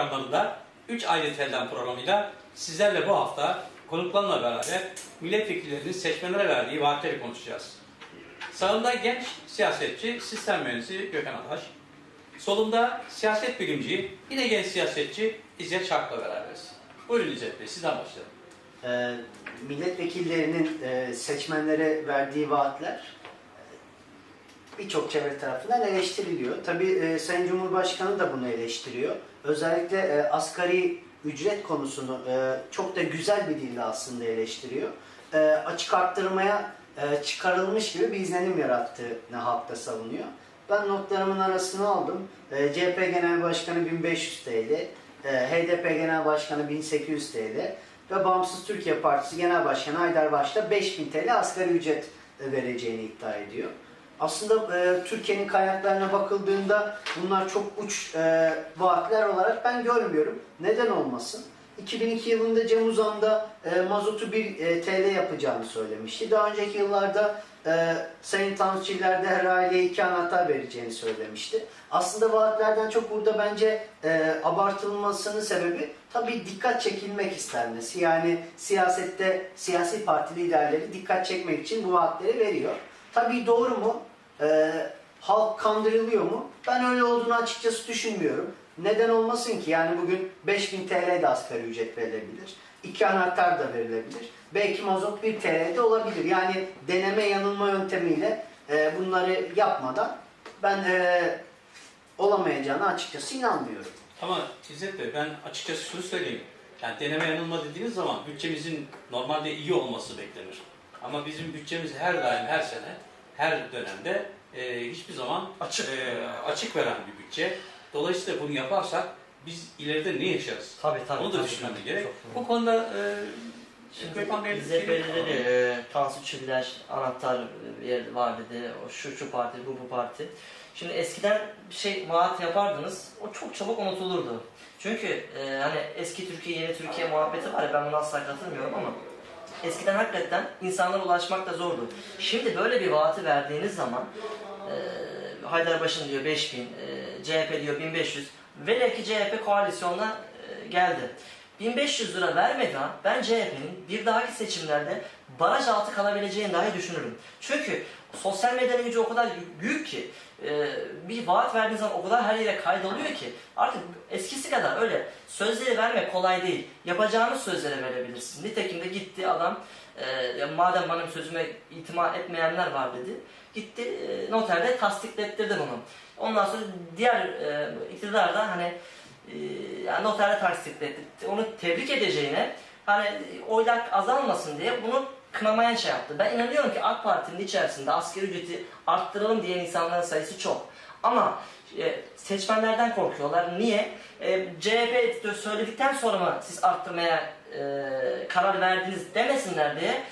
ekranlarında 3 ayrı telden programıyla sizlerle bu hafta konuklarla beraber milletvekillerinin seçmenlere verdiği vaatleri konuşacağız. Sağında genç siyasetçi, sistem mühendisi Gökhan Ataş. Solunda siyaset bilimci, yine genç siyasetçi İzzet Şark'la beraberiz. Buyurun İzzet Bey, sizden başlayalım. Ee, milletvekillerinin e, seçmenlere verdiği vaatler e, birçok çevre tarafından eleştiriliyor. Tabii e, Sayın Cumhurbaşkanı da bunu eleştiriyor. Özellikle e, asgari ücret konusunu e, çok da güzel bir dille aslında eleştiriyor. E, açık arttırmaya e, çıkarılmış gibi bir izlenim yarattığını halkta savunuyor. Ben notlarımın arasına aldım. E, CHP Genel Başkanı 1500 TL, e, HDP Genel Başkanı 1800 TL ve Bağımsız Türkiye Partisi Genel Başkanı Haydar Baş'ta 5000 TL asgari ücret e, vereceğini iddia ediyor. Aslında e, Türkiye'nin kaynaklarına bakıldığında bunlar çok uç e, vaatler olarak ben görmüyorum. Neden olmasın? 2002 yılında Cem Uzan e, mazotu 1 e, TL yapacağını söylemişti. Daha önceki yıllarda e, Sayın Tansu Çiller de her aileye iki anahtar vereceğini söylemişti. Aslında vaatlerden çok burada bence e, abartılmasının sebebi tabii dikkat çekilmek istenmesi. Yani siyasette siyasi parti liderleri dikkat çekmek için bu vaatleri veriyor. Tabii doğru mu? E, halk kandırılıyor mu? Ben öyle olduğunu açıkçası düşünmüyorum. Neden olmasın ki? Yani bugün 5000 TL de asgari ücret verilebilir. İki anahtar da verilebilir. Belki mazot 1 TL de olabilir. Yani deneme yanılma yöntemiyle e, bunları yapmadan ben e, olamayacağını açıkçası inanmıyorum. Ama İzzet Bey ben açıkçası şunu söyleyeyim. Yani deneme yanılma dediğiniz zaman bütçemizin normalde iyi olması beklenir. Ama bizim bütçemiz her daim, her sene, her dönemde e, hiçbir zaman Açık. e, açık veren bir bütçe. Dolayısıyla bunu yaparsak biz ileride ne yaşarız? Tabii tabii. Onu da tabii, düşünmemiz tabii. gerek. Çok. Bu konuda e, Şimdi bize fikri- belirleri, e, Tansu Çiller anahtar yer var dedi, o şu şu parti, bu bu parti. Şimdi eskiden bir şey vaat yapardınız, o çok çabuk unutulurdu. Çünkü e, hani eski Türkiye, yeni Türkiye muhabbeti var ya, ben buna asla katılmıyorum ama eskiden hakikaten insanlara ulaşmak da zordu. Şimdi böyle bir vaati verdiğiniz zaman e, Haydarbaşı'nın diyor 5000, e, CHP diyor 1500, velev ki CHP koalisyonla e, geldi. 1500 lira vermeden ben CHP'nin bir dahaki seçimlerde baraj altı kalabileceğini dahi düşünürüm. Çünkü sosyal medyanın gücü o kadar büyük ki e, bir vaat verdiğiniz zaman o kadar her yere kaydoluyor ki artık eskisi kadar öyle sözleri vermek kolay değil. Yapacağınız sözlere verebilirsiniz. Nitekim de gitti adam e, madem benim sözüme itimat etmeyenler var dedi. Gitti e, noterde tasdiklettirdi bunu. Ondan sonra diğer e, iktidar da hani e, yani noterde tasdikletti. Onu tebrik edeceğine hani oylar azalmasın diye bunu kınamayan şey yaptı. Ben inanıyorum ki AK Parti'nin içerisinde asgari ücreti arttıralım diyen insanların sayısı çok. Ama e, seçmenlerden korkuyorlar. Niye? E, CHP söyledikten sonra mı siz arttırmaya e, karar verdiniz demesinler diye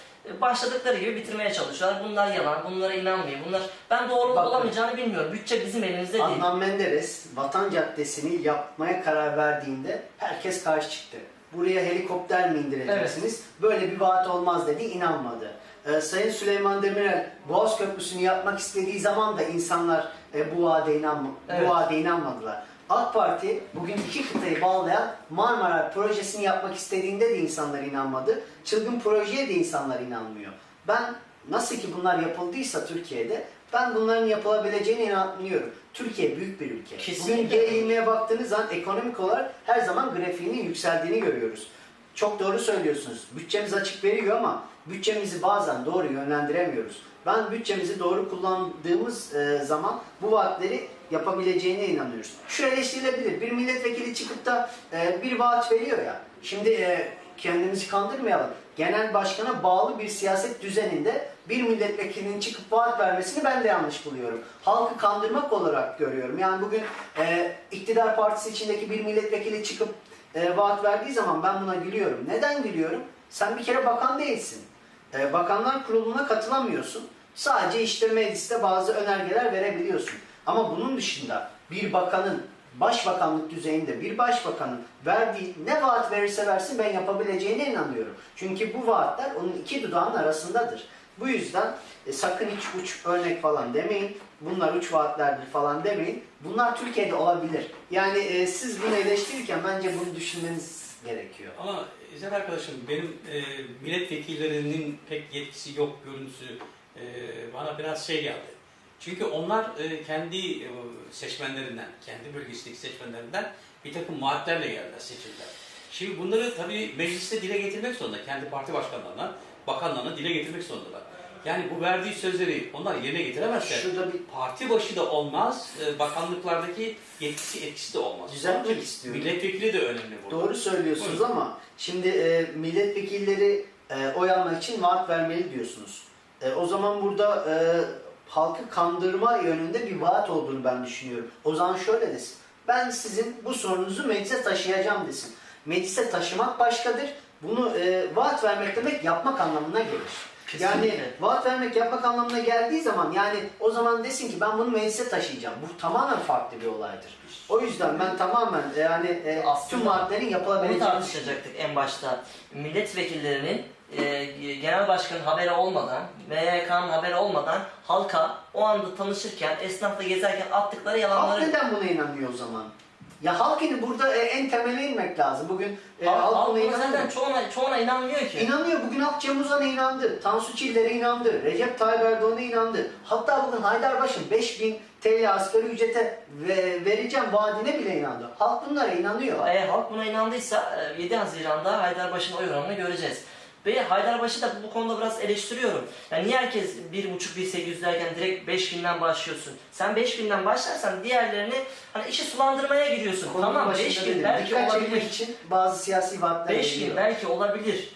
başladıkları gibi bitirmeye çalışıyorlar. Bunlar yalan, bunlara inanmayın. Bunlar ben doğru Bakın. olamayacağını bilmiyorum. Bütçe bizim elimizde değil. Adnan Menderes Vatan Caddesi'ni yapmaya karar verdiğinde herkes karşı çıktı. Buraya helikopter mi indireceksiniz? Böyle bir vaat olmaz dedi, inanmadı. Ee, Sayın Süleyman Demirel Boğaz Köprüsü'nü yapmak istediği zaman da insanlar e, bu vaade inanma, Evet. bu vaade inanmadılar. AK Parti bugün iki kıtayı bağlayan Marmara projesini yapmak istediğinde de insanlar inanmadı. Çılgın projeye de insanlar inanmıyor. Ben nasıl ki bunlar yapıldıysa Türkiye'de ben bunların yapılabileceğine inanıyorum. Türkiye büyük bir ülke. Kesinlikle. Bugün G20'ye baktığınız zaman ekonomik olarak her zaman grafiğinin yükseldiğini görüyoruz. Çok doğru söylüyorsunuz. Bütçemiz açık veriyor ama bütçemizi bazen doğru yönlendiremiyoruz. Ben bütçemizi doğru kullandığımız e, zaman bu vaatleri yapabileceğine inanıyoruz. Şu eleştirilebilir. Bir milletvekili çıkıp da e, bir vaat veriyor ya. Şimdi e, kendimizi kandırmayalım. Genel başkana bağlı bir siyaset düzeninde bir milletvekilinin çıkıp vaat vermesini ben de yanlış buluyorum. Halkı kandırmak olarak görüyorum. Yani bugün e, iktidar partisi içindeki bir milletvekili çıkıp e, vaat verdiği zaman ben buna gülüyorum. Neden gülüyorum? Sen bir kere bakan değilsin. E, bakanlar kuruluna katılamıyorsun. Sadece işte mecliste bazı önergeler verebiliyorsun. Ama bunun dışında bir bakanın başbakanlık düzeyinde bir başbakanın verdiği ne vaat verirse versin ben yapabileceğine inanıyorum. Çünkü bu vaatler onun iki dudağının arasındadır. Bu yüzden e, sakın hiç uç örnek falan demeyin. Bunlar uç vaatlerdir falan demeyin. Bunlar Türkiye'de olabilir. Yani e, siz bunu eleştirirken bence bunu düşünmeniz gerekiyor. Ama güzel arkadaşım benim e, milletvekillerinin pek yetkisi yok görüntüsü e, bana biraz şey geldi. Çünkü onlar e, kendi e, seçmenlerinden, kendi bölgesindeki seçmenlerinden bir takım vaatlerle geldiler, seçildiler. Şimdi bunları tabii mecliste dile getirmek zorunda. Kendi parti başkanlarına, bakanlarına dile getirmek zorundalar. Yani bu verdiği sözleri onlar yerine getiremezse Şurada bir parti başı da olmaz, e, bakanlıklardaki yetkisi etkisi de olmaz. Düzeltmek istiyorum. Milletvekili de önemli burada. Doğru söylüyorsunuz ama şimdi e, milletvekilleri e, oy almak için vaat vermeli diyorsunuz. E, o zaman burada e, halkı kandırma yönünde bir vaat olduğunu ben düşünüyorum. O zaman şöyle desin. Ben sizin bu sorunuzu meclise taşıyacağım desin. Meclise taşımak başkadır. Bunu e, vaat vermek demek yapmak anlamına gelir. Yani vaat vermek yapmak anlamına geldiği zaman yani o zaman desin ki ben bunu meclise taşıyacağım. Bu tamamen farklı bir olaydır. O yüzden ben tamamen yani e, Aslında tüm vaatlerin Bunu yapılabileceğini düşünüyorum. tartışacaktık en başta. Milletvekillerinin e, genel başkanın haberi olmadan, MYK'nın haberi olmadan halka o anda tanışırken, esnafla gezerken attıkları Halk yalanları... neden buna inanıyor o zaman? Ya halk yine burada e, en temele inmek lazım. Bugün e, Halk, halk, halk buna buna inanıyor. zaten çoğuna, çoğuna inanmıyor ki. İnanıyor. Bugün halk Cem Uzan'a inandı. Tansu Çiller'e inandı. Recep Tayyip Erdoğan'a inandı. Hatta bugün Haydarbaş'ın 5000 TL asgari ücrete ve, vereceğim vaadine bile inandı. Halk bunlara inanıyor. Eğer halk buna inandıysa e, 7 Haziran'da Haydarbaşı'nın oy oranını göreceğiz. Ve Haydarbaş'ı da bu konuda biraz eleştiriyorum. Yani niye herkes 1.5-1.800 derken direkt 5000'den başlıyorsun? Sen 5000'den başlarsan diğerlerini hani işi sulandırmaya giriyorsun. Konunun tamam başında 5000 dedim. belki olabilir. için bazı siyasi vaatler 5000 geliyor. belki olabilir.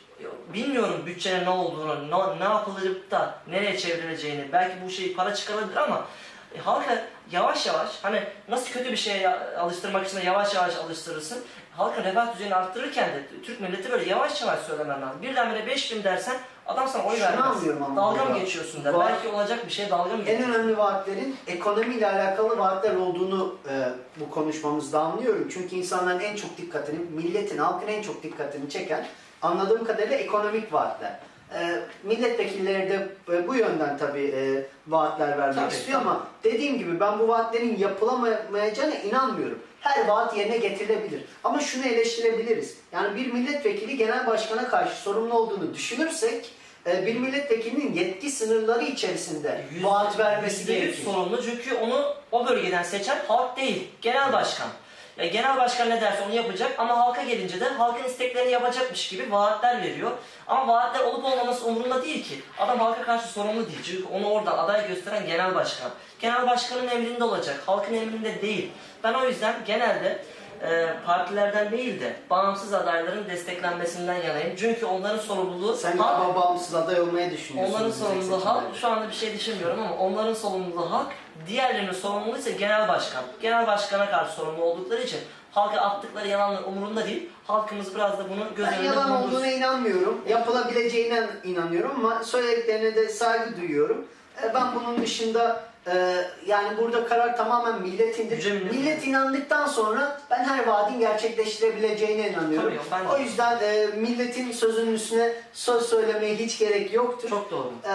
Bilmiyorum bütçenin ne olduğunu, ne, ne yapılıp da nereye çevrileceğini. Belki bu şey para çıkarabilir ama e, halka yavaş yavaş hani nasıl kötü bir şeye alıştırmak için de yavaş yavaş alıştırırsın. Halkın refah düzeyini arttırırken de Türk milleti böyle yavaş yavaş söylemen lazım. Birdenbire 5000 dersen adam sana oy Şunu vermez. Dalga mı geçiyorsun der. Belki olacak bir şey dalga mı En önemli vaatlerin ekonomiyle alakalı vaatler olduğunu e, bu konuşmamızda anlıyorum. Çünkü insanların en çok dikkatini, milletin, halkın en çok dikkatini çeken anladığım kadarıyla ekonomik vaatler. E, milletvekilleri de e, bu yönden tabii e, vaatler vermek Tabii, istiyor tabii. ama dediğim gibi ben bu vaatlerin yapılamayacağına inanmıyorum. Her vaat yerine getirilebilir. Ama şunu eleştirebiliriz. Yani bir milletvekili genel başkana karşı sorumlu olduğunu düşünürsek e, bir milletvekilinin yetki sınırları içerisinde vaat vermesi gerekiyor. sorumlu çünkü onu o bölgeden seçen halk değil, genel başkan. Ya genel başkan ne derse onu yapacak ama halka gelince de halkın isteklerini yapacakmış gibi vaatler veriyor. Ama vaatler olup olmaması umurunda değil ki. Adam halka karşı sorumlu değil. Çünkü onu oradan aday gösteren genel başkan. Genel başkanın emrinde olacak, halkın emrinde değil. Ben o yüzden genelde e, partilerden değil de bağımsız adayların desteklenmesinden yanayım. Çünkü onların sorumluluğu Sen halk- galiba bağımsız aday olmayı düşünüyorsun. Onların sorumluluğu halk, şu anda bir şey düşünmüyorum ama onların sorumluluğu halk, diğerlerinin sorumluluğu ise genel başkan. Genel başkana karşı sorumlu oldukları için halka attıkları yalanlar umurunda değil. Halkımız biraz da bunu göz Ben önünde yalan bulundursun. olduğuna inanmıyorum. Yapılabileceğine inanıyorum ama söylediklerine de saygı duyuyorum. E, Ben bunun dışında e, yani burada karar tamamen milletindir. Yüce millet. Millet inandıktan sonra ben her vaadin gerçekleştirebileceğine inanıyorum. Tabii, ben de. O yüzden e, milletin sözünün üstüne söz söylemeye hiç gerek yoktur. Çok doğru. E,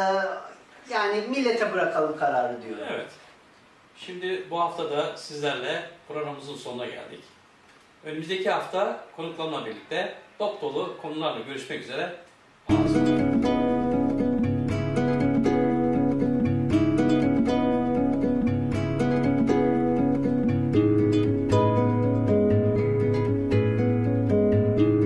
yani millete bırakalım kararı diyorum. Evet. Şimdi bu hafta da sizlerle programımızın sonuna geldik. Önümüzdeki hafta konuklarımla birlikte dop dolu konularla görüşmek üzere. Ağzınıza